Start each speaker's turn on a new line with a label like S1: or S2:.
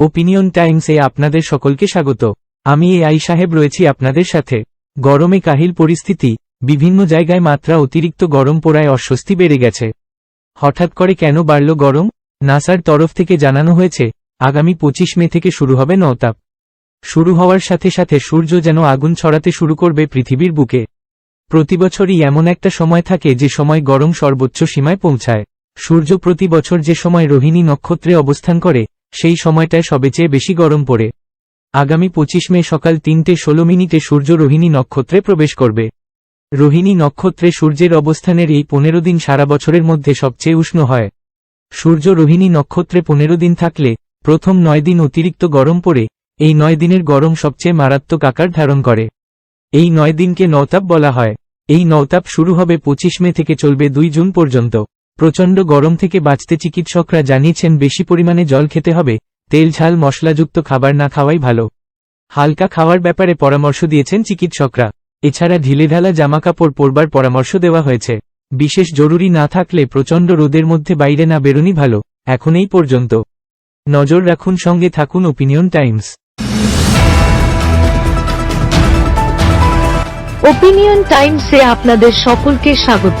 S1: Opinion টাইমসে আপনাদের সকলকে স্বাগত। আমি এ আই সাহেব রয়েছি আপনাদের সাথে। গরমে কাহিল পরিস্থিতি, বিভিন্ন জায়গায় মাত্রা অতিরিক্ত গরম পড়ায় অস্বস্তি বেড়ে গেছে। হঠাৎ করে কেন বাড়ল গরম? নাসার তরফ থেকে জানানো হয়েছে, আগামী পঁচিশ মে থেকে শুরু হবে নওতাপ। শুরু হওয়ার সাথে সাথে সূর্য যেন আগুন ছড়াতে শুরু করবে পৃথিবীর বুকে। প্রতিবছরই এমন একটা সময় থাকে যে সময় গরম সর্বোচ্চ সীমায় পৌঁছায়। সূর্য প্রতি বছর যে সময় রোহিণী নক্ষত্রে অবস্থান করে সেই সময়টায় সবেচেয়ে বেশি গরম পড়ে। আগামী পঁচিশ মে সকাল তিনটে ষোলো মিনিটে সূর্য রোহিণী নক্ষত্রে প্রবেশ করবে। রোহিণী নক্ষত্রে সূর্যের অবস্থানের এই পনেরো দিন সারা বছরের মধ্যে সবচেয়ে উষ্ণ হয়। সূর্য রোহিণী নক্ষত্রে পনেরো দিন থাকলে প্রথম নয় দিন অতিরিক্ত গরম পড়ে, এই নয় দিনের গরম সবচেয়ে মারাত্মক আকার ধারণ করে। এই নয় দিনকে নওতাপ বলা হয়। এই নওতাপ শুরু হবে পঁচিশ মে থেকে চলবে দুই জুন পর্যন্ত। প্রচণ্ড গরম থেকে বাঁচতে চিকিৎসকরা জানিয়েছেন বেশি পরিমাণে জল খেতে হবে, তেল, ঝাল, মশলাযুক্ত খাবার না খাওয়াই ভালো। হালকা খাওয়ার ব্যাপারে পরামর্শ দিয়েছেন চিকিৎসকরা। এছাড়া ঢিলেঢালা জামাকাপড় পরবার পরামর্শ দেওয়া হয়েছে। বিশেষ জরুরি না থাকলে প্রচণ্ড রোদের মধ্যে বাইরে না বেরোনি ভালো, এখন এই পর্যন্ত। নজর রাখুন, সঙ্গে থাকুন ওপিনিয়ন টাইমস।
S2: ওপিনিয়ন টাইমসে আপনাদের সকলকে স্বাগত।